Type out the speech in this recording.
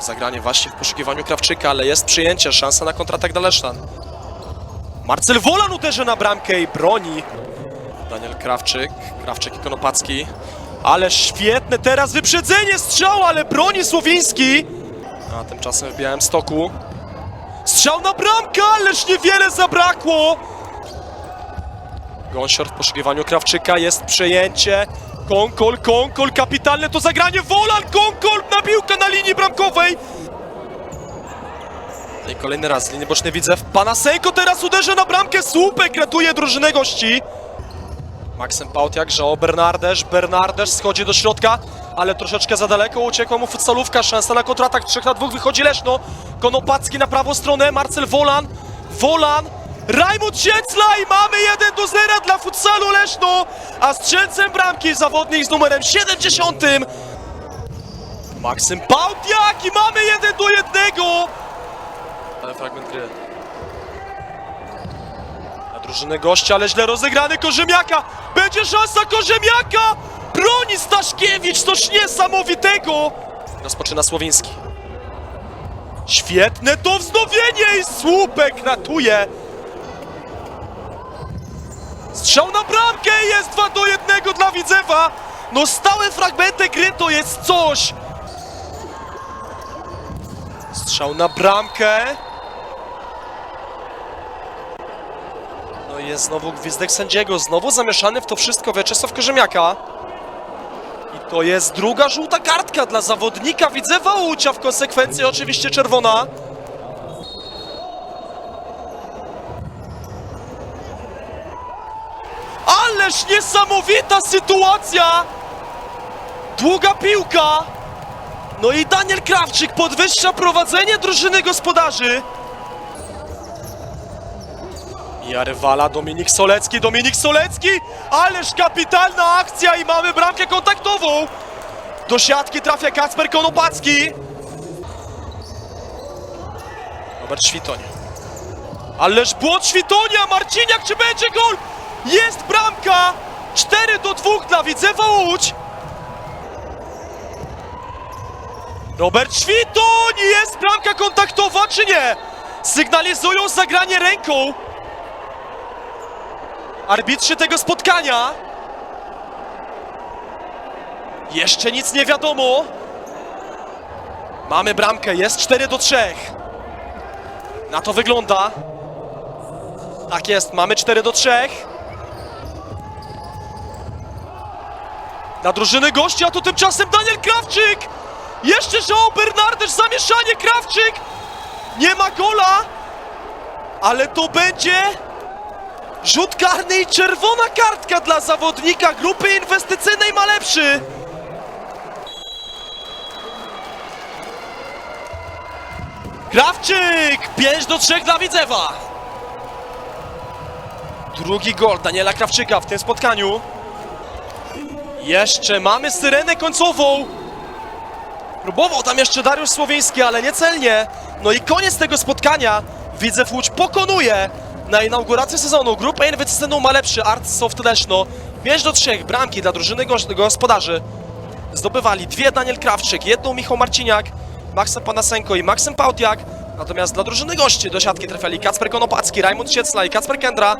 Zagranie właśnie w poszukiwaniu Krawczyka, ale jest przyjęcie, szansa na kontratak dla Lesznan. Marcel Wolan uderzy na bramkę i broni. Daniel Krawczyk, Krawczyk i Konopacki. Ale świetne teraz wyprzedzenie, strzał, ale broni Słowiński. A tymczasem w Białym Stoku. Strzał na bramkę, ależ niewiele zabrakło. Gąsior w poszukiwaniu Krawczyka, jest przejęcie. Konkol, Konkol, kapitalne to zagranie, Wolan, Konkol na piłkę na linii bramkowej. No I kolejny raz z linii bocznej widzę. Panasenko teraz uderza na bramkę, słupek ratuje drużynę gości. Maksym Pautiak, Żao Bernardesz, Bernardesz schodzi do środka, ale troszeczkę za daleko, uciekła mu futsalówka, szansa na kontratak, 3 na 2 wychodzi Leszno, Konopacki na prawą stronę, Marcel Wolan, Wolan, Rajmund Siecla i mamy 1 do 0 dla a strzelcem bramki zawodnik z numerem 70. Maksym Pautiak i mamy 1 do 1. Ale fragment gry. Na drużynę gościa, ale źle rozegrany Korzemiaka. Będzie szansa Korzemiaka! Broni Staszkiewicz, coś niesamowitego! Rozpoczyna Słowiński. Świetne to wznowienie i słupek ratuje. Strzał na bramkę jest 2 do 1 dla Widzewa. No stałe fragmenty gry to jest coś. Strzał na bramkę. No i jest znowu gwizdek sędziego, znowu zamieszany w to wszystko Wieczesław Korzemiaka. I to jest druga żółta kartka dla zawodnika Widzewa Łódź, a w konsekwencji oczywiście czerwona. Ależ niesamowita sytuacja! Długa piłka! No i Daniel Krawczyk podwyższa prowadzenie drużyny gospodarzy. Ja rywala Dominik Solecki, Dominik Solecki, ależ kapitalna akcja i mamy bramkę kontaktową. Do siatki trafia Kacper Konopacki. Robert Świtoń. Ależ błąd Świtonia, Marciniak, czy będzie gol? Jest bramka! 4 do 2 dla Widzewa Łódź. Robert Świtoń! Jest bramka kontaktowa, czy nie? Sygnalizują zagranie ręką. Arbitrzy tego spotkania. Jeszcze nic nie wiadomo. Mamy bramkę, jest 4 do 3. Na to wygląda. Tak jest, mamy 4 do 3. Na drużyny gości, a tu tymczasem Daniel Krawczyk! Jeszcze João Bernardesz, zamieszanie Krawczyk! Nie ma gola! Ale to będzie rzut karny i czerwona kartka dla zawodnika grupy inwestycyjnej ma lepszy! Krawczyk! 5 do 3 dla Widzewa! Drugi gol Daniela Krawczyka w tym spotkaniu. Jeszcze mamy syrenę końcową. Próbował tam jeszcze Dariusz Słowiński, ale niecelnie. No i koniec tego spotkania. Widzew Łódź pokonuje na inaugurację sezonu. Grupę inwestycyjną ma lepszy Art Soft Leszno. 5 do 3 bramki dla drużyny gos- gospodarzy. Zdobywali dwie Daniel Krawczyk, jedną Michał Marciniak, Maksym Panasenko i Maksym Pautiak. Natomiast dla drużyny gości do siatki trafiali Kacper Konopacki, Rajmund Siecla i Kacper Kendra.